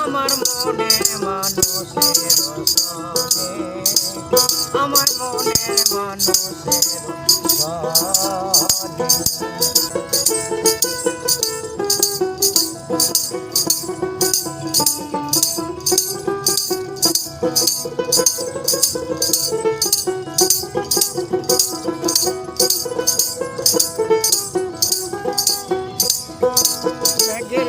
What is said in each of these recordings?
আমার মনে মানুষের আমার মনে মানুষের মেঘের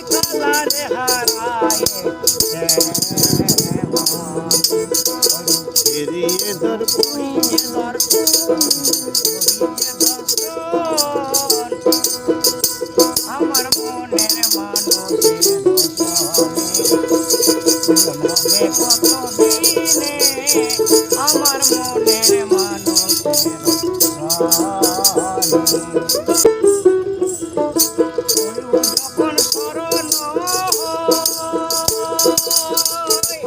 আমি কালারে হারাই যেমন এড়িয়ে দর্পণ আমার মনের মানুষের মনে কত দিনে আমার মনের মানুষের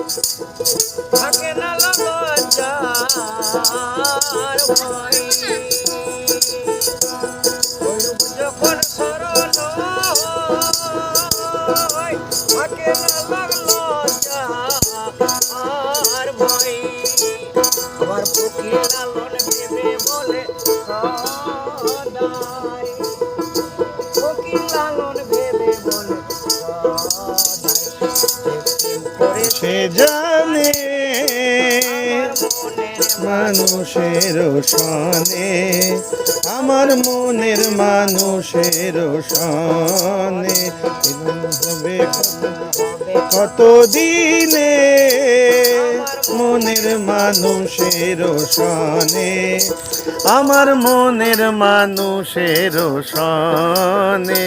থাকে না লজ্জার যখন হয়, থাকে না লজ্জা আর ভয়। আমার বুকে লালন ভেবে বলে সদাই। লালন সে জানে মানুষের সনে, আমার মনের মানুষের সনে। হবে কত দিনে, মনের মানুষের সনে, আমার মনের মানুষের সনে।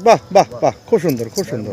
বাহ বাহ বাহ খুব সুন্দর খুব সুন্দর